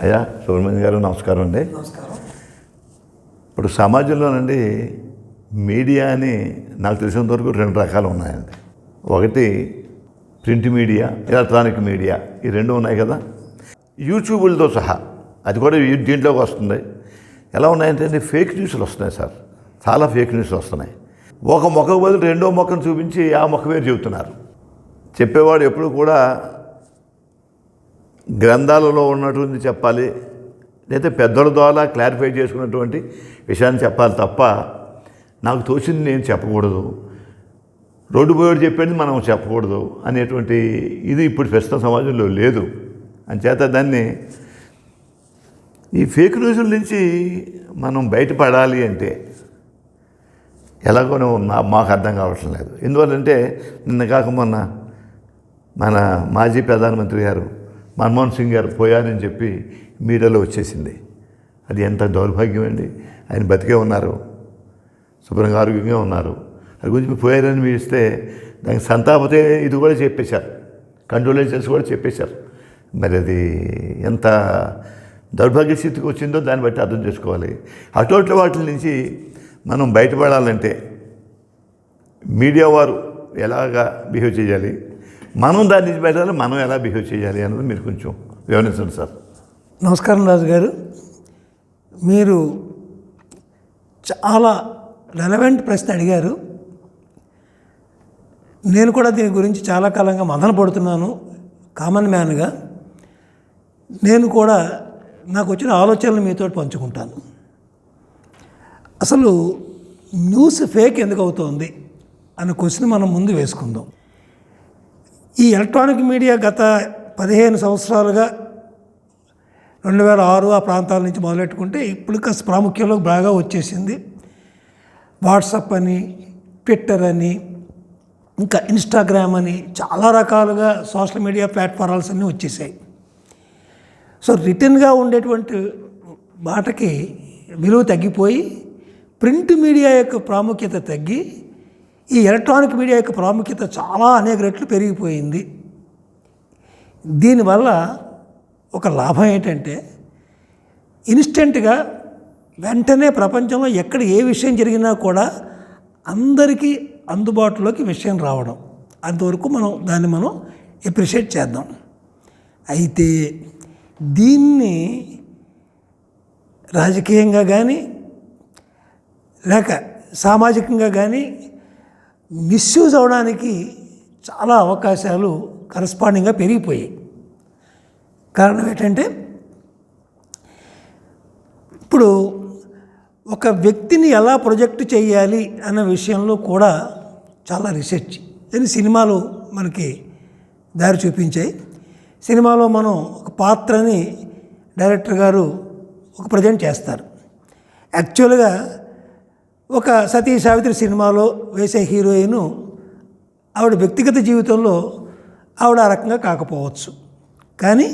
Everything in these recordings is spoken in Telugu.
అయ్యా సుబ్రహ్మణ్యం గారు నమస్కారం అండి. నమస్కారం. ఇప్పుడు సమాజంలోనండి మీడియా అని నాకు తెలిసినంత వరకు రెండు రకాలు ఉన్నాయండి. ఒకటి ప్రింట్ మీడియా ఎలక్ట్రానిక్ మీడియా ఈ రెండు ఉన్నాయి కదా. యూట్యూబులతో సహా అది కూడా దీంట్లోకి వస్తుంది. ఎలా ఉన్నాయంటే అండి ఫేక్ న్యూస్లు వస్తున్నాయి సార్. చాలా ఫేక్ న్యూస్లు వస్తున్నాయి. ఒక మొక్క బదులు రెండో మొక్కను చూపించి ఆ మొక్క వేరు చెబుతున్నారు. చెప్పేవాడు ఎప్పుడు కూడా గ్రంథాలలో ఉన్నటువంటి చెప్పాలి లేదా పెద్దల ద్వారా క్లారిఫై చేసుకున్నటువంటి విషయాన్ని చెప్పాలి తప్ప నాకు తోచింది నేను చెప్పకూడదు. రోడ్డు పోయేడు చెప్పేది మనం చెప్పకూడదు అనేటువంటి ఇది ఇప్పుడు ప్రస్తుత సమాజంలో లేదు. అంచేత దాన్ని ఈ ఫేక్ న్యూస్ల నుంచి మనం బయటపడాలి అంటే ఎలాగో మాకు అర్థం కావటం లేదు. ఎందువల్లంటే నిన్న కాక మొన్న మన మాజీ ప్రధానమంత్రి గారు మన్మోహన్ సింగ్ గారు పోయారని చెప్పి మీడియాలో వచ్చేసింది. అది ఎంత దౌర్భాగ్యం అండి. ఆయన బతికే ఉన్నారు. శుభ్రంగా ఆరోగ్యంగా ఉన్నారు. అది గురించి పోయారని మీరు ఇస్తే దానికి సంతాపతే ఇది కూడా చెప్పేశారు. కండోలెన్సెస్ కూడా చెప్పేశారు. మరి అది ఎంత దౌర్భాగ్య స్థితికి వచ్చిందో దాన్ని బట్టి అర్థం చేసుకోవాలి. అటువంటి వాటి నుంచి మనం బయటపడాలంటే మీడియా వారు ఎలాగా బిహేవ్ చేయాలి? మనం దాని నుంచి మనం ఎలా బిహేవ్ చేయాలి అన్నది మీరు కొంచెం వివరించండి సార్. నమస్కారం రాజు గారు. మీరు చాలా రెలవెంట్ ప్రశ్న అడిగారు. నేను కూడా దీని గురించి చాలా కాలంగా మదన పడుతున్నాను కామన్ మ్యాన్గా నేను కూడా నాకు వచ్చిన ఆలోచనలు మీతో పంచుకుంటాను. అసలు న్యూస్ ఫేక్ ఎందుకు అవుతోంది అనే క్వశ్చన్ మనం ముందు వేసుకుందాం. ఈ ఎలక్ట్రానిక్ మీడియా గత పదిహేను సంవత్సరాలుగా రెండు వేల ఆరు ఆ ప్రాంతాల నుంచి మొదలెట్టుకుంటే ఇప్పుడు కాస్త ప్రాముఖ్యంలో బాగా వచ్చేసింది. వాట్సప్ అని ట్విట్టర్ అని ఇంకా ఇన్స్టాగ్రామ్ అని చాలా రకాలుగా సోషల్ మీడియా ప్లాట్ఫారాల్స్ అన్నీ వచ్చేసాయి. సో రిటర్న్గా ఉండేటువంటి మాటకి విలువ తగ్గిపోయి ప్రింట్ మీడియా యొక్క ప్రాముఖ్యత తగ్గి ఈ ఎలక్ట్రానిక్ మీడియా యొక్క ప్రాముఖ్యత చాలా అనేక రెట్లు పెరిగిపోయింది. దీనివల్ల ఒక లాభం ఏంటంటే ఇన్స్టెంట్గా వెంటనే ప్రపంచంలో ఎక్కడ ఏ విషయం జరిగినా కూడా అందరికీ అందుబాటులోకి విషయం రావడం. అంతవరకు మనం దాన్ని మనం ఎప్రిషియేట్ చేద్దాం. అయితే దీన్ని రాజకీయంగా కానీ లేక సామాజికంగా కానీ మిస్యూజ్ అవడానికి చాలా అవకాశాలు కరస్పాండింగ్గా పెరిగిపోయాయి. కారణం ఏంటంటే ఇప్పుడు ఒక వ్యక్తిని ఎలా ప్రొజెక్ట్ చేయాలి అన్న విషయంలో కూడా చాలా రీసెర్చ్ అని సినిమాలు మనకి దారి చూపించాయి. సినిమాలో మనం ఒక పాత్రని డైరెక్టర్ గారు ఒక ప్రజెంట్ చేస్తారు. యాక్చువల్గా ఒక సతీ సావిత్రి సినిమాలో వేసే హీరోయిన్ ఆవిడ వ్యక్తిగత జీవితంలో ఆవిడ ఆ రకంగా కాకపోవచ్చు. కానీ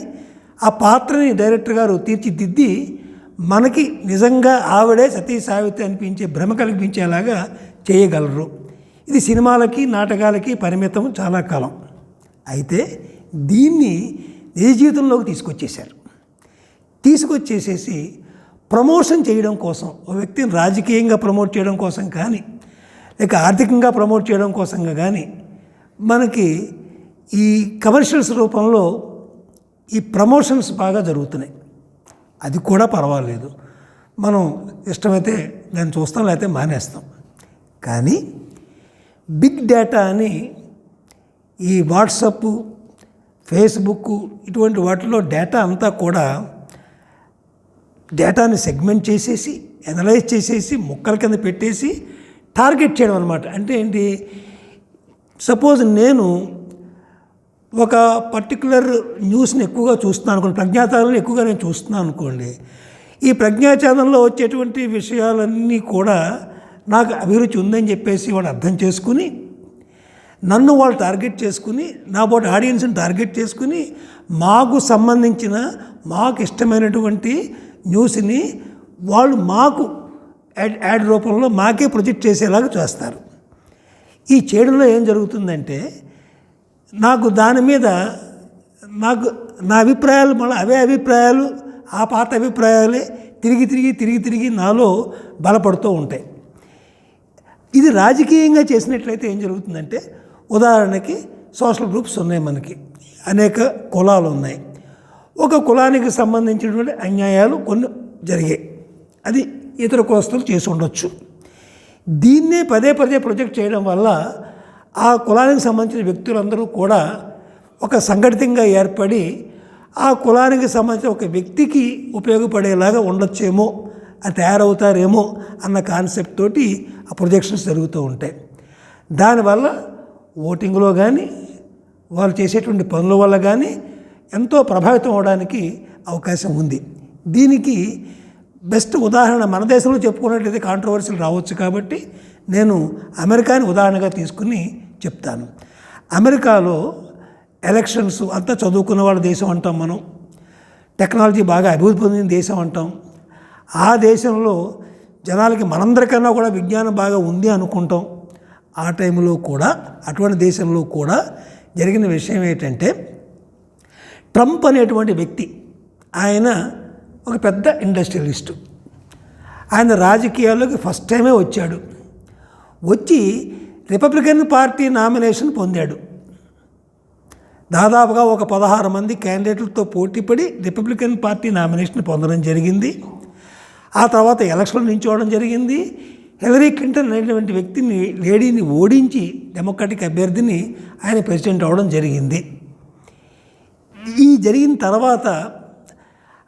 ఆ పాత్రని డైరెక్టర్ గారు తీర్చిదిద్ది మనకి నిజంగా ఆవిడే సతీ సావిత్రి అనిపించే భ్రమ కల్పించేలాగా చేయగలరు. ఇది సినిమాలకి నాటకాలకి పరిమితం చాలా కాలం. అయితే దీన్ని నిజ జీవితంలోకి తీసుకొచ్చేశారు. తీసుకొచ్చేసేసి ప్రమోషన్ చేయడం కోసం ఒక వ్యక్తిని రాజకీయంగా ప్రమోట్ చేయడం కోసం కానీ లేక ఆర్థికంగా ప్రమోట్ చేయడం కోసంగా కానీ మనకి ఈ కమర్షియల్స్ రూపంలో ఈ ప్రమోషన్స్ బాగా జరుగుతున్నాయి. అది కూడా పర్వాలేదు. మనం ఇష్టమైతే దాన్ని చూస్తాం లేకపోతే మానేస్తాం. కానీ బిగ్ డేటా అని ఈ వాట్సప్ ఫేస్బుక్ ఇటువంటి వాటిలో డేటా అంతా కూడా డేటాని సెగ్మెంట్ చేసేసి అనలైజ్ చేసేసి ముక్కల కింద పెట్టేసి టార్గెట్ చేయడం అనమాట అంటే ఏంటి? సపోజ్ నేను ఒక పర్టికులర్ న్యూస్ని ఎక్కువగా చూస్తున్నాను అనుకోండి ప్రజ్ఞాచారాలను ఎక్కువగా నేను చూస్తున్నాను అనుకోండి ఈ ప్రజ్ఞాచారంలో వచ్చేటువంటి విషయాలన్నీ కూడా నాకు అభిరుచి ఉందని చెప్పేసి వాడు అర్థం చేసుకుని నన్ను వాళ్ళు టార్గెట్ చేసుకుని నా పాటు ఆడియన్స్ని టార్గెట్ చేసుకుని మాకు సంబంధించిన మాకు ఇష్టమైనటువంటి న్యూస్ని వాళ్ళు మాకు యాడ్ యాడ్ రూపంలో మాకే ప్రొజెక్ట్ చేసేలాగా చేస్తారు. ఈ చేయడంలో ఏం జరుగుతుందంటే నాకు దాని మీద నాకు నా అభిప్రాయాలు మళ్ళీ అవే అభిప్రాయాలు ఆ పాత అభిప్రాయాలే తిరిగి తిరిగి తిరిగి తిరిగి నాలో బలపడుతూ ఉంటాయి. ఇది రాజకీయంగా చేసినట్లయితే ఏం జరుగుతుందంటే ఉదాహరణకి సోషల్ గ్రూప్స్ ఉన్నాయి మనకి అనేక కులాలు ఉన్నాయి. ఒక కులానికి సంబంధించినటువంటి అన్యాయాలు కొన్ని జరిగాయి. అది ఇతర కోస్తలు చేసి ఉండొచ్చు. దీన్నే పదే పదే ప్రొజెక్ట్ చేయడం వల్ల ఆ కులానికి సంబంధించిన వ్యక్తులందరూ కూడా ఒక సంఘటితంగా ఏర్పడి ఆ కులానికి సంబంధించిన ఒక వ్యక్తికి ఉపయోగపడేలాగా ఉండొచ్చేమో అది తయారవుతారేమో అన్న కాన్సెప్ట్ తోటి ఆ ప్రొజెక్షన్స్ జరుగుతూ ఉంటాయి. దానివల్ల ఓటింగ్లో కానీ వాళ్ళు చేసేటువంటి పనుల వల్ల కానీ ఎంతో ప్రభావితం అవడానికి అవకాశం ఉంది. దీనికి బెస్ట్ ఉదాహరణ మన దేశంలో చెప్పుకున్నట్లయితే కాంట్రవర్సీలు రావచ్చు కాబట్టి నేను అమెరికాని ఉదాహరణగా తీసుకుని చెప్తాను. అమెరికాలో ఎలక్షన్స్ అంతా చదువుకున్న వాళ్ళ దేశం అంటాం మనం. టెక్నాలజీ బాగా అభివృద్ధి పొందిన దేశం అంటాం. ఆ దేశంలో జనాలకి మనందరికన్నా కూడా విజ్ఞానం బాగా ఉంది అనుకుంటాం. ఆ టైంలో కూడా అటువంటి దేశంలో కూడా జరిగిన విషయం ఏంటంటే ట్రంప్ అనేటువంటి వ్యక్తి ఆయన ఒక పెద్ద ఇండస్ట్రియలిస్టు. ఆయన రాజకీయాల్లోకి ఫస్ట్ టైమే వచ్చాడు. వచ్చి రిపబ్లికన్ పార్టీ నామినేషన్ పొందాడు. దాదాపుగా ఒక పదహారు మంది క్యాండిడేట్లతో పోటీపడి రిపబ్లికన్ పార్టీ నామినేషన్ పొందడం జరిగింది. ఆ తర్వాత ఎలక్షన్లు నించోవడం జరిగింది. హిలరీ క్లింటన్ అనేటువంటి వ్యక్తిని లేడీని ఓడించి డెమోక్రటిక్ అభ్యర్థిని ఆయన ప్రెసిడెంట్ అవ్వడం జరిగింది. ఈ జరిగిన తర్వాత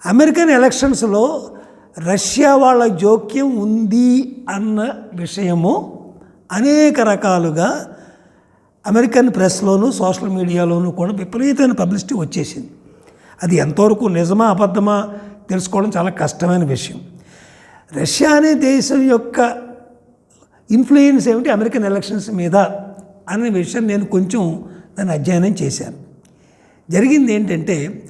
అమెరికన్ ఎలక్షన్స్లో రష్యా వాళ్ళ జోక్యం ఉంది అన్న విషయము అనేక రకాలుగా అమెరికన్ ప్రెస్లోను సోషల్ మీడియాలోనూ కూడా విపరీతమైన పబ్లిసిటీ వచ్చేసింది. అది ఎంతవరకు నిజమా అబద్ధమా తెలుసుకోవడం చాలా కష్టమైన విషయం. రష్యా అనే దేశం యొక్క ఇన్ఫ్లుయెన్స్ ఏమిటి అమెరికన్ ఎలక్షన్స్ మీద అనే విషయం నేను కొంచెం దాన్ని అధ్యయనం చేశాను. జరిగింది ఏంటంటే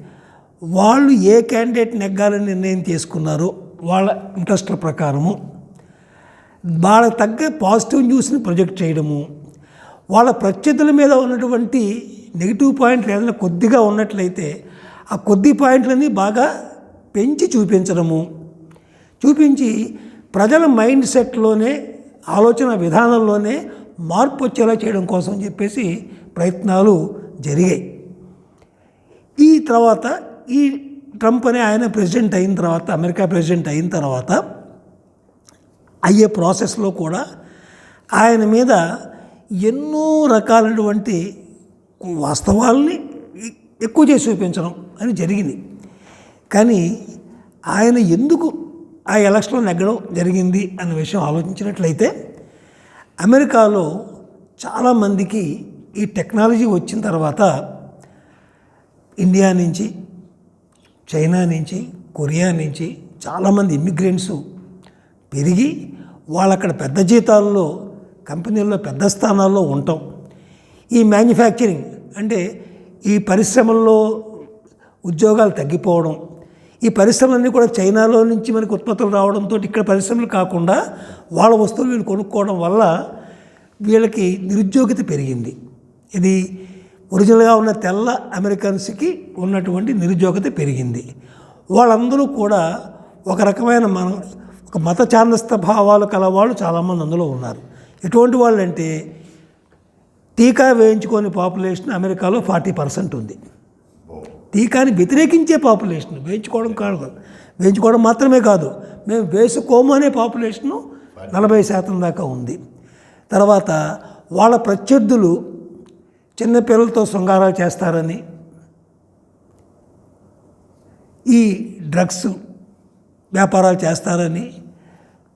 వాళ్ళు ఏ క్యాండిడేట్ నెగ్గాలని నిర్ణయం తీసుకున్నారో వాళ్ళ ఇంట్రెస్ట్ల ప్రకారము వాళ్ళకి తగ్గ పాజిటివ్ న్యూస్ని ప్రొజెక్ట్ చేయడము వాళ్ళ ప్రత్యర్థుల మీద ఉన్నటువంటి నెగిటివ్ పాయింట్లు ఏదైనా కొద్దిగా ఉన్నట్లయితే ఆ కొద్ది పాయింట్లని బాగా పెంచి చూపించడము. చూపించి ప్రజల మైండ్ సెట్లోనే ఆలోచన విధానంలోనే మార్పు వచ్చేలా చేయడం కోసం చెప్పేసి ప్రయత్నాలు జరిగాయి. ఈ తర్వాత ఈ ట్రంప్ అనే ఆయన ప్రెసిడెంట్ అయిన తర్వాత అమెరికా ప్రెసిడెంట్ అయిన తర్వాత అయ్యే ప్రాసెస్లో కూడా ఆయన మీద ఎన్నో రకాలైనటువంటి వాస్తవాల్ని ఎక్కువ చేసి చూపించడం అని జరిగింది. కానీ ఆయన ఎందుకు ఆ ఎలక్షన్లో నెగ్గడం జరిగింది అన్న విషయం ఆలోచించినట్లయితే అమెరికాలో చాలామందికి ఈ టెక్నాలజీ వచ్చిన తర్వాత ఇండియా నుంచి చైనా నుంచి కొరియా నుంచి చాలామంది ఇమ్మిగ్రెంట్స్ పెరిగి వాళ్ళు అక్కడ పెద్ద జీతాల్లో కంపెనీల్లో పెద్ద స్థానాల్లో ఉంటాం. ఈ మ్యానుఫ్యాక్చరింగ్ అంటే ఈ పరిశ్రమల్లో ఉద్యోగాలు తగ్గిపోవడం ఈ పరిశ్రమలన్నీ కూడా చైనాలో నుంచి మనకి ఉత్పత్తులు రావడంతో ఇక్కడ పరిశ్రమలు కాకుండా వాళ్ళ వస్తువులు వీళ్ళు కొనుక్కోవడం వల్ల వీళ్ళకి నిరుద్యోగిత పెరిగింది. ఇది ఒరిజినల్గా ఉన్న తెల్ల అమెరికన్స్కి ఉన్నటువంటి నిరుద్యోగత పెరిగింది. వాళ్ళందరూ కూడా ఒక రకమైన మన ఒక మత చాందస్త భావాలు కలవాళ్ళు చాలామంది అందులో ఉన్నారు. ఎటువంటి వాళ్ళు అంటే టీకా వేయించుకొని పాపులేషన్ అమెరికాలో ఫార్టీ పర్సెంట్ ఉంది. టీకాని వ్యతిరేకించే పాపులేషన్ వేయించుకోవడం కాదు. వేయించుకోవడం మాత్రమే కాదు. మేము వేసుకోము అనే పాపులేషను నలభై శాతం దాకా ఉంది. తర్వాత వాళ్ళ ప్రత్యర్థులు చిన్నపిల్లలతో శృంగారాలు చేస్తారని. ఈ డ్రగ్స్ వ్యాపారాలు చేస్తారని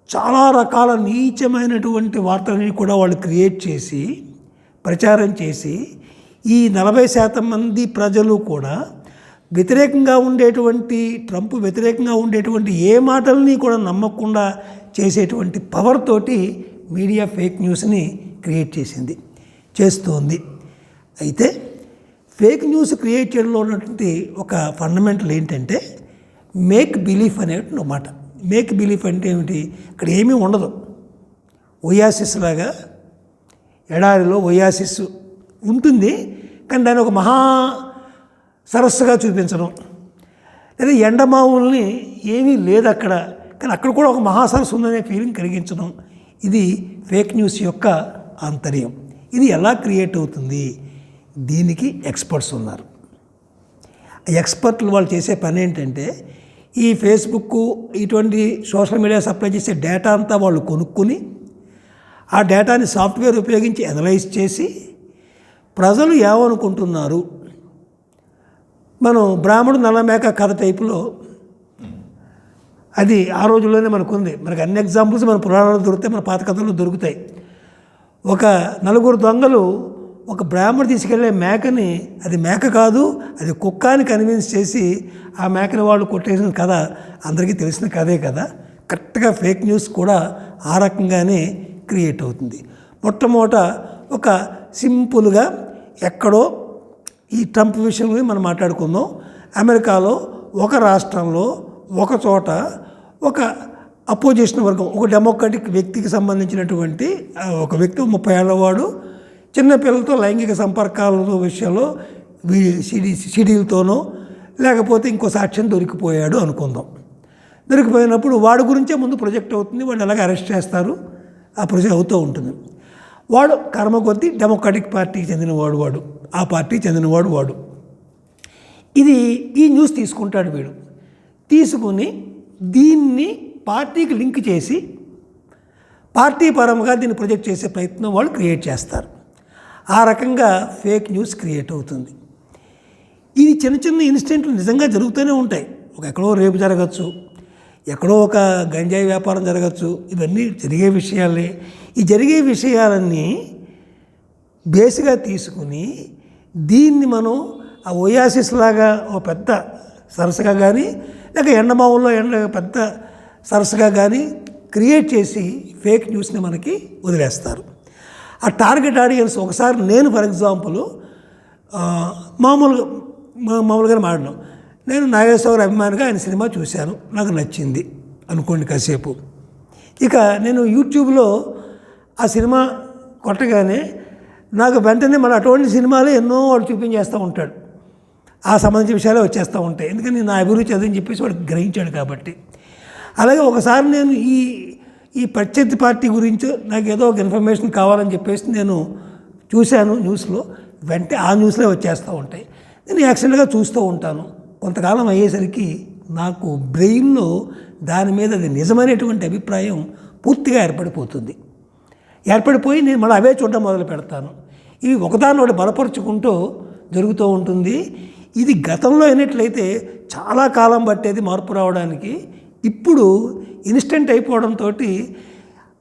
చాలా రకాల నీచమైనటువంటి వార్తలని కూడా వాళ్ళు క్రియేట్ చేసి ప్రచారం చేసి ఈ నలభై శాతం మంది ప్రజలు కూడా వ్యతిరేకంగా ఉండేటువంటి ట్రంప్ వ్యతిరేకంగా ఉండేటువంటి ఏ మాటల్ని కూడా నమ్మకుండా చేసేటువంటి పవర్ తోటి మీడియా ఫేక్ న్యూస్ని క్రియేట్ చేసింది చేస్తోంది. అయితే ఫేక్ న్యూస్ క్రియేట్ చేయడంలో ఉన్నటువంటి ఒక ఫండమెంటల్ ఏంటంటే మేక్ బిలీఫ్ అనేటువంటి మాట. మేక్ బిలీఫ్ అంటే ఏమిటి? ఇక్కడ ఏమీ ఉండదు. ఒయాసిస్ లాగా ఎడారిలో ఒయాసిస్ ఉంటుంది. కానీ దాన్ని ఒక మహా సరస్సుగా చూపించడం లేదా ఎండమావుల్ని ఏమీ లేదు అక్కడ. కానీ అక్కడ కూడా ఒక మహాసరస్సు ఉందనే ఫీలింగ్ కలిగించడం ఇది ఫేక్ న్యూస్ యొక్క ఆంతర్యం. ఇది ఎలా క్రియేట్ అవుతుంది? దీనికి ఎక్స్పర్ట్స్ ఉన్నారు. ఎక్స్పర్ట్లు వాళ్ళు చేసే పని ఏంటంటే ఈ ఫేస్బుక్ ఇటువంటి సోషల్ మీడియా సప్లై చేసే డేటా అంతా వాళ్ళు కొనుక్కుని ఆ డేటాని సాఫ్ట్వేర్ ఉపయోగించి అనలైజ్ చేసి ప్రజలు ఏమనుకుంటున్నారు? మనం బ్రాహ్మణుడు నల్లమేక కథ టైపులో అది ఆ రోజుల్లోనే మనకుంది. మనకు అన్ని ఎగ్జాంపుల్స్ మన పురాణాలు దొరుకుతాయి మన పాత కథలు దొరుకుతాయి. ఒక నలుగురు దొంగలు ఒక బ్రాహ్మడు తీసుకెళ్ళే మేకని అది మేక కాదు అది కుక్క అని కన్విన్స్ చేసి ఆ మేకని వాళ్ళు కొట్టేసిన కథ అందరికీ తెలిసిన కథే కదా. కరెక్ట్గా ఫేక్ న్యూస్ కూడా ఆ రకంగానే క్రియేట్ అవుతుంది. మొట్టమొదట ఒక సింపుల్గా ఎక్కడో ఈ ట్రంప్ విషయం గురించి మనం మాట్లాడుకుందాం. అమెరికాలో ఒక రాష్ట్రంలో ఒక చోట ఒక అపోజిషన్ వర్గం ఒక డెమోక్రటిక్ వ్యక్తికి సంబంధించినటువంటి ఒక వ్యక్తి ముప్పై ఏళ్ళవాడు చిన్నపిల్లలతో లైంగిక సంపర్కాల విషయంలో సిడి సిడీలతోనో లేకపోతే ఇంకో సాక్ష్యం దొరికిపోయాడు అనుకుందాం. దొరికిపోయినప్పుడు వాడి గురించే ముందు ప్రొజెక్ట్ అవుతుంది వాడిని ఎలాగ అరెస్ట్ చేస్తారు. ఆ ప్రొజెక్ట్ అవుతూ ఉంటుంది. వాడు కర్మ కొద్దీ డెమోక్రటిక్ పార్టీకి చెందినవాడు వాడు. ఆ పార్టీకి చెందినవాడు వాడు. ఇది ఈ న్యూస్ తీసుకుంటాడు వీడు. తీసుకుని దీన్ని పార్టీకి లింక్ చేసి పార్టీ పరంగా దీన్ని ప్రొజెక్ట్ చేసే ప్రయత్నం వాళ్ళు క్రియేట్ చేస్తారు. ఆ రకంగా ఫేక్ న్యూస్ క్రియేట్ అవుతుంది. ఇది చిన్న చిన్న ఇన్సిడెంట్లు నిజంగా జరుగుతూనే ఉంటాయి. ఒక ఎక్కడో రేపు జరగచ్చు ఎక్కడో ఒక గంజాయి వ్యాపారం జరగచ్చు ఇవన్నీ జరిగే విషయాలే. ఈ జరిగే విషయాలన్నీ బేస్గా తీసుకుని దీన్ని మనం ఆ ఒయాసిస్ లాగా ఒక పెద్ద సరస్సుగా కానీ లేక ఎండమావుల్లో ఎండ పెద్ద సరస్సుగా కానీ క్రియేట్ చేసి ఫేక్ న్యూస్ని మనకి వదిలేస్తారు. ఆ టార్గెట్ ఆడియన్స్ ఒకసారి నేను ఫర్ ఎగ్జాంపుల్ మామూలుగా మా- మామూలుగానే మాట్లాడను. నేను నాగేశ్వర అభిమానిగా ఆయన సినిమా చూశాను. నాకు నచ్చింది అనుకోండి కాసేపు. ఇక నేను యూట్యూబ్లో ఆ సినిమా కొట్టగానే నాకు వెంటనే మన అటువంటి సినిమాలు ఎన్నో వాడు చూపించేస్తూ ఉంటాడు. ఆ సంబంధించిన విషయాలే వచ్చేస్తూ ఉంటాయి. ఎందుకని నా అభిరుచి అదని చెప్పేసి వాడు గ్రహించాడు కాబట్టి. అలాగే ఒకసారి నేను ఈ ఈ ప్రత్యర్థి పార్టీ గురించి నాకు ఏదో ఒక ఇన్ఫర్మేషన్ కావాలని చెప్పేసి నేను చూశాను న్యూస్లో. వెంటనే ఆ న్యూస్లే వచ్చేస్తూ ఉంటాయి. నేను యాక్సిడెంట్గా చూస్తూ ఉంటాను. కొంతకాలం అయ్యేసరికి నాకు బ్రెయిన్లో దాని మీద అది నిజమైనటువంటి అభిప్రాయం పూర్తిగా ఏర్పడిపోతుంది. ఏర్పడిపోయి నేను మళ్ళీ అవే చూడడం మొదలు పెడతాను. ఇవి ఒకదాని ఒకటి బలపరుచుకుంటూ జరుగుతూ ఉంటుంది. ఇది గతంలో అయినట్లయితే చాలా కాలం పట్టేది మార్పు రావడానికి. ఇప్పుడు ఇన్స్టెంట్ అయిపోవడంతో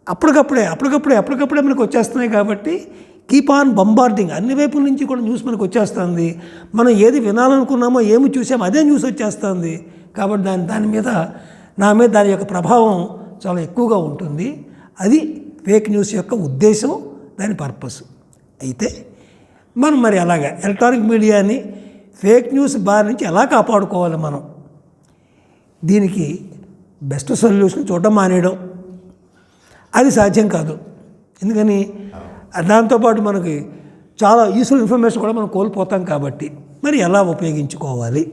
అప్పటికప్పుడే అప్పటికప్పుడే అప్పటికప్పుడే మనకు వచ్చేస్తున్నాయి కాబట్టి కీప్ ఆన్ బంబార్డింగ్ అన్ని వైపుల నుంచి కూడా న్యూస్ మనకు వచ్చేస్తుంది. మనం ఏది వినాలనుకున్నామో ఏమి చూసామో అదే న్యూస్ వచ్చేస్తుంది. కాబట్టి దాని దాని మీద నా మీద దాని యొక్క ప్రభావం చాలా ఎక్కువగా ఉంటుంది. అది ఫేక్ న్యూస్ యొక్క ఉద్దేశం దాని పర్పస్ అయితే మనం మరి అలాగా ఎలక్ట్రానిక్ మీడియాని ఫేక్ న్యూస్ బారి నుంచి ఎలా కాపాడుకోవాలి మనం? దీనికి బెస్ట్ సొల్యూషన్ చూడడం మానేయడం అది సాధ్యం కాదు. ఎందుకని? దాంతోపాటు మనకి చాలా యూస్ఫుల్ ఇన్ఫర్మేషన్ కూడా మనం కోల్పోతాం కాబట్టి మరి ఎలా ఉపయోగించుకోవాలి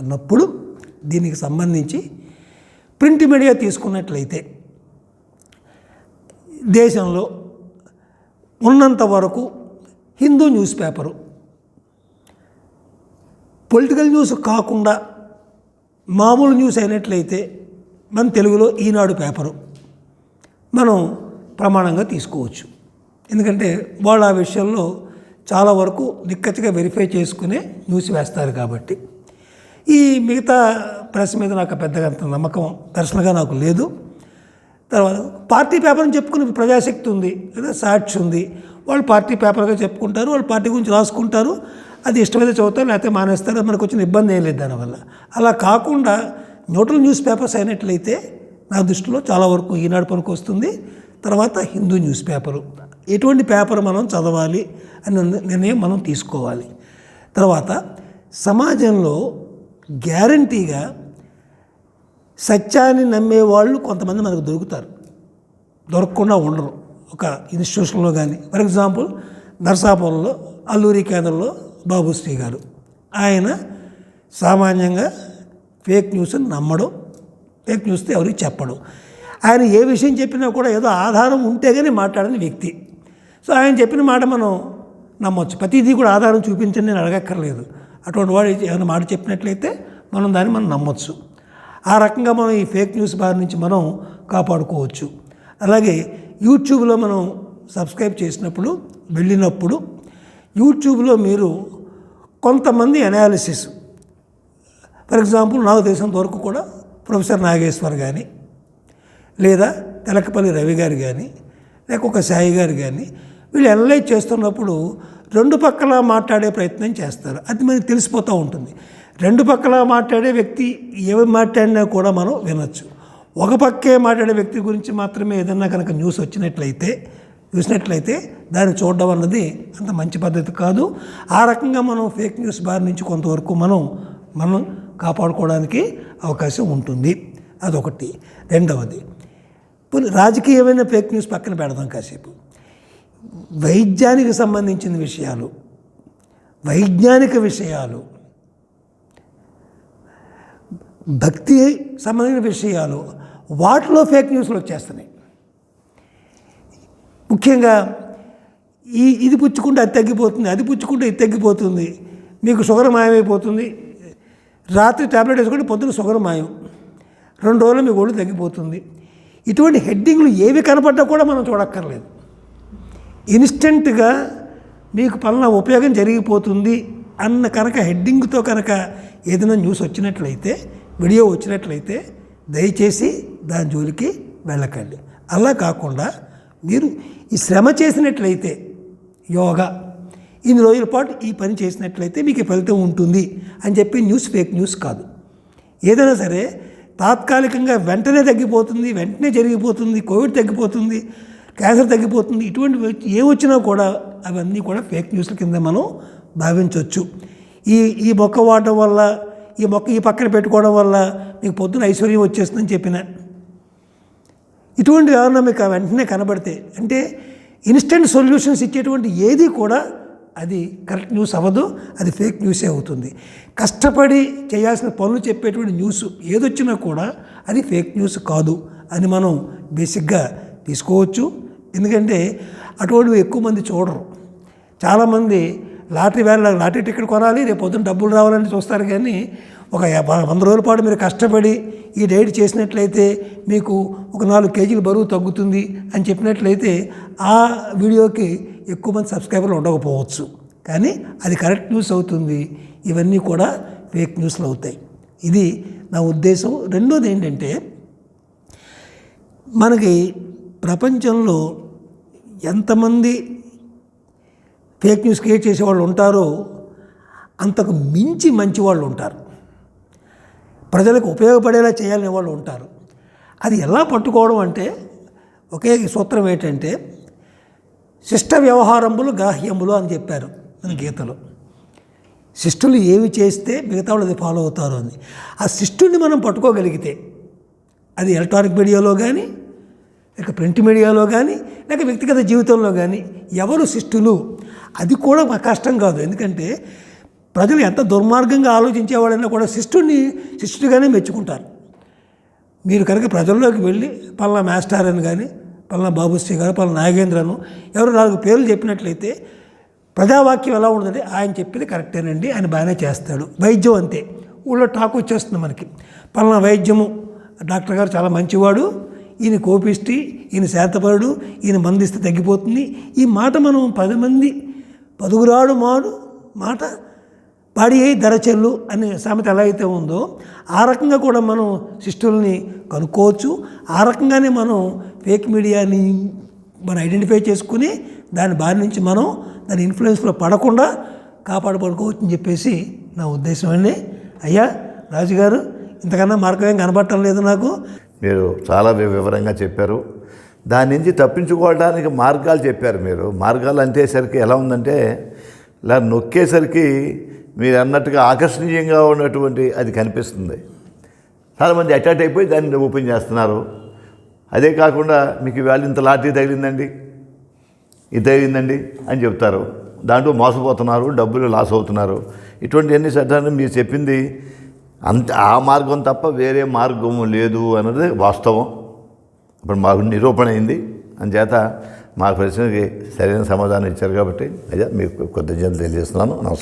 అన్నప్పుడు దీనికి సంబంధించి ప్రింట్ మీడియా తీసుకున్నట్లయితే దేశంలో ఉన్నంత వరకు Hindu news paper political news కాకుండా మామూలు న్యూస్ అయినట్లయితే మన తెలుగులో ఈనాడు పేపరు. మనం ప్రమాణంగా తీసుకోవచ్చు. ఎందుకంటే వాళ్ళు ఆ విషయంలో చాలా వరకు నిక్కచ్చిగా వెరిఫై చేసుకునే న్యూస్ వేస్తారు కాబట్టి. ఈ మిగతా ప్రెస్ మీద నాకు పెద్దగా అంత నమ్మకం పర్సనల్గా నాకు లేదు. తర్వాత పార్టీ పేపర్ అని చెప్పుకునే ప్రజాశక్తి ఉంది లేదా సాక్షి ఉంది. వాళ్ళు పార్టీ పేపర్గా చెప్పుకుంటారు వాళ్ళు పార్టీ గురించి రాసుకుంటారు. అది ఇష్టమైతే చదువుతారు లేకపోతే మానేస్తారు మనకు వచ్చిన ఇబ్బంది ఏం లేదు దానివల్ల. అలా కాకుండా న్యూట్రల్ న్యూస్ పేపర్స్ అయినట్లయితే నా దృష్టిలో చాలా వరకు ఈనాడు పనికి వస్తుంది తర్వాత హిందూ న్యూస్ పేపరు. ఎటువంటి పేపర్ మనం చదవాలి అని నిర్ణయం మనం తీసుకోవాలి. తర్వాత సమాజంలో గ్యారంటీగా సత్యాన్ని నమ్మే వాళ్ళు కొంతమంది మనకు దొరుకుతారు. దొరకకుండా ఉండరు. ఒక ఇన్స్టిట్యూషన్లో కానీ ఫర్ ఎగ్జాంపుల్ నర్సాపురంలో అల్లూరి కేంద్రంలో బాబుశ్రీ గారు. ఆయన సామాన్యంగా ఫేక్ న్యూస్ని నమ్మడు. ఫేక్ న్యూస్తో ఎవరికి చెప్పడు. ఆయన ఏ విషయం చెప్పినా కూడా ఏదో ఆధారం ఉంటే కానీ మాట్లాడని వ్యక్తి. సో ఆయన చెప్పిన మాట మనం నమ్మొచ్చు. ప్రతిదీ కూడా ఆధారం చూపించండి నేను అడగక్కర్లేదు. అటువంటి వాడు ఏమైనా మాట చెప్పినట్లయితే మనం దాన్ని మనం నమ్మొచ్చు. ఆ రకంగా మనం ఈ ఫేక్ న్యూస్ బారి నుంచి మనం కాపాడుకోవచ్చు. అలాగే యూట్యూబ్లో మనం సబ్స్క్రైబ్ చేసినప్పుడు వెళ్ళినప్పుడు యూట్యూబ్లో మీరు కొంతమంది అనాలిసిస్ ఫర్ ఎగ్జాంపుల్ నాకు తెలిసినంత వరకు కూడా ప్రొఫెసర్ నాగేశ్వర్ కానీ లేదా తెలకపల్లి రవి గారు కానీ లేక ఒక సాయి గారు కానీ వీళ్ళు అనలైజ్ చేస్తున్నప్పుడు రెండు పక్కల మాట్లాడే ప్రయత్నం చేస్తారు. అది మనకి తెలిసిపోతూ ఉంటుంది. రెండు పక్కల మాట్లాడే వ్యక్తి ఏమి మాట్లాడినా కూడా మనం వినొచ్చు. ఒక పక్కే మాట్లాడే వ్యక్తి గురించి మాత్రమే ఏదన్నా కనుక న్యూస్ వచ్చినట్లయితే చూసినట్లయితే దాన్ని చూడడం అన్నది అంత మంచి పద్ధతి కాదు. ఆ రకంగా మనం ఫేక్ న్యూస్ బారి నుంచి కొంతవరకు మనం మనం కాపాడుకోవడానికి అవకాశం ఉంటుంది. అదొకటి. రెండవది రాజకీయమైన ఫేక్ న్యూస్ పక్కన పెడదాం కాసేపు. వైద్యానికి సంబంధించిన విషయాలు వైజ్ఞానిక విషయాలు భక్తి సంబంధించిన విషయాలు వాటిలో ఫేక్ న్యూస్లు వచ్చేస్తున్నాయి. ముఖ్యంగా ఈ ఇది పుచ్చుకుంటే అది తగ్గిపోతుంది అది పుచ్చుకుంటే ఇది తగ్గిపోతుంది మీకు షుగర్ మాయమైపోతుంది రాత్రి టాబ్లెట్ వేసుకుంటే పొద్దున షుగర్ మాయం. రెండు రోజులు మీ ఒళ్ళు తగ్గిపోతుంది. ఇటువంటి హెడ్డింగ్లు ఏవి కనపడ్డా కూడా మనం చూడక్కర్లేదు. ఇన్స్టెంట్గా మీకు పలానా ఉపయోగం జరిగిపోతుంది అన్న కనుక హెడ్డింగ్తో కనుక ఏదైనా న్యూస్ వచ్చినట్లయితే వీడియో వచ్చినట్లయితే దయచేసి దాని జోలికి వెళ్ళకండి. అలా కాకుండా మీరు ఈ శ్రమ చేసినట్లయితే యోగా ఇన్ని రోజుల పాటు ఈ పని చేసినట్లయితే మీకు ఫలితం ఉంటుంది అని చెప్పి న్యూస్ ఫేక్ న్యూస్ కాదు. ఏదైనా సరే తాత్కాలికంగా వెంటనే తగ్గిపోతుంది వెంటనే జరిగిపోతుంది కోవిడ్ తగ్గిపోతుంది క్యాన్సర్ తగ్గిపోతుంది ఇటువంటి ఏ వచ్చినా కూడా అవన్నీ కూడా ఫేక్ న్యూస్ల కింద మనం భావించవచ్చు ఈ ఈ మొక్క వాడడం వల్ల ఈ మొక్క ఈ పక్కన పెట్టుకోవడం వల్ల మీకు పొద్దున ఐశ్వర్యం వచ్చేస్తుందని చెప్పిన. ఇటువంటి ఏమన్నా మీకు వెంటనే కనబడితే అంటే ఇన్స్టెంట్ సొల్యూషన్స్ ఇచ్చేటువంటి ఏది కూడా అది కరెక్ట్ న్యూస్ అవ్వదు అది ఫేక్ న్యూసే అవుతుంది. కష్టపడి చేయాల్సిన పనులు చెప్పేటువంటి న్యూస్ ఏదొచ్చినా కూడా అది ఫేక్ న్యూస్ కాదు అని మనం బేసిక్గా తీసుకోవచ్చు. ఎందుకంటే అటువంటివి ఎక్కువ మంది చూడరు. చాలామంది లాటరీ వేళ లాటరీ టికెట్ కొనాలి రేపు పొద్దున్న డబ్బులు రావాలని చూస్తారు కానీ ఒక వంద రోజుల పాటు మీరు కష్టపడి ఈ డైట్ చేసినట్లయితే మీకు ఒక నాలుగు కేజీలు బరువు తగ్గుతుంది అని చెప్పినట్లయితే ఆ వీడియోకి ఎక్కువ మంది సబ్స్క్రైబర్లు ఉండకపోవచ్చు. కానీ అది కరెక్ట్ న్యూస్ అవుతుంది. ఇవన్నీ కూడా ఫేక్ న్యూస్లు అవుతాయి. ఇది నా ఉద్దేశం. రెండోది ఏంటంటే మనకి ప్రపంచంలో ఎంతమంది ఫేక్ న్యూస్ క్రియేట్ చేసేవాళ్ళు ఉంటారో అంతకు మించి మంచి వాళ్ళు ఉంటారు. ప్రజలకు ఉపయోగపడేలా చేయాలనే వాళ్ళు ఉంటారు. అది ఎలా పట్టుకోవడం అంటే ఒకే సూత్రం ఏంటంటే శిష్ట వ్యవహారంబులు గాహ్యంబులు అని చెప్పారు మన గీతలో. శిష్టులు ఏవి చేస్తే మిగతా వాళ్ళు అది ఫాలో అవుతారు అని. ఆ శిష్టుని మనం పట్టుకోగలిగితే అది ఎలక్ట్రానిక్ మీడియాలో కానీ లేక ప్రింట్ మీడియాలో కానీ లేక వ్యక్తిగత జీవితంలో కానీ ఎవరు శిష్టులు? అది కూడా కష్టం కాదు. ఎందుకంటే ప్రజలు ఎంత దుర్మార్గంగా ఆలోచించేవాడైనా కూడా శిష్టుని శిష్యుడిగానే మెచ్చుకుంటారు. మీరు కనుక ప్రజల్లోకి వెళ్ళి పలానా మాస్టర్ అని కానీ పలానా బాబుశ్రీ గారు పలానా నాగేంద్రను ఎవరు నాలుగు పేర్లు చెప్పినట్లయితే ప్రజావాక్యం ఎలా ఉంటుందంటే ఆయన చెప్పింది కరెక్టేనండి ఆయన బాగానే చేస్తాడు. వైద్యం అంతే. ఊళ్ళో టాక్ వచ్చేస్తుంది మనకి. పలానా వైద్యము డాక్టర్ గారు చాలా మంచివాడు ఈయన కోపిష్టి ఈయన శాతపరుడు ఈయన మందిస్తే తగ్గిపోతుంది. ఈ మాట మనం పది మంది పదుగురాడు మాడు మాట పాడి అయి ధరచెల్లు అనే సామెత ఎలా అయితే ఉందో ఆ రకంగా కూడా మనం శిష్టుల్ని కనుక్కోవచ్చు. ఆ రకంగానే మనం ఫేక్ మీడియాని మనం ఐడెంటిఫై చేసుకుని దాని బారి నుంచి మనం దాని ఇన్ఫ్లుయెన్స్లో పడకుండా కాపాడుకోవచ్చు అని చెప్పేసి నా ఉద్దేశం అండి. అయ్యా రాజుగారు ఇంతకన్నా మార్గం ఏం కనబడటం లేదు నాకు. మీరు చాలా వివరంగా చెప్పారు. దాని నుంచి తప్పించుకోవడానికి మార్గాలు చెప్పారు మీరు. మార్గాలు అంటేసరికి ఎలా ఉందంటే ఇలా నొక్కేసరికి మీరు అన్నట్టుగా ఆకర్షణీయంగా ఉన్నటువంటి అది కనిపిస్తుంది. చాలామంది అటాట్ అయిపోయి దాన్ని ఓపెన్ చేస్తున్నారు. అదే కాకుండా మీకు ఇవాళ ఇంత లాటరీ తగిలిందండి. ఇది తగిలిందండి అని చెప్తారు. దాంట్లో మోసపోతున్నారు డబ్బులు లాస్ అవుతున్నారు. ఇటువంటి అన్ని చట్టాలు మీరు చెప్పింది అంత ఆ మార్గం తప్ప వేరే మార్గం లేదు అన్నది వాస్తవం. ఇప్పుడు మాకు నిరూపణ అయింది. అంచేత మా ప్రశ్నకి సరైన సమాధానం ఇచ్చారు కాబట్టి అదే మీకు కృతజ్ఞతలు తెలియజేస్తున్నాను. నమస్కారం.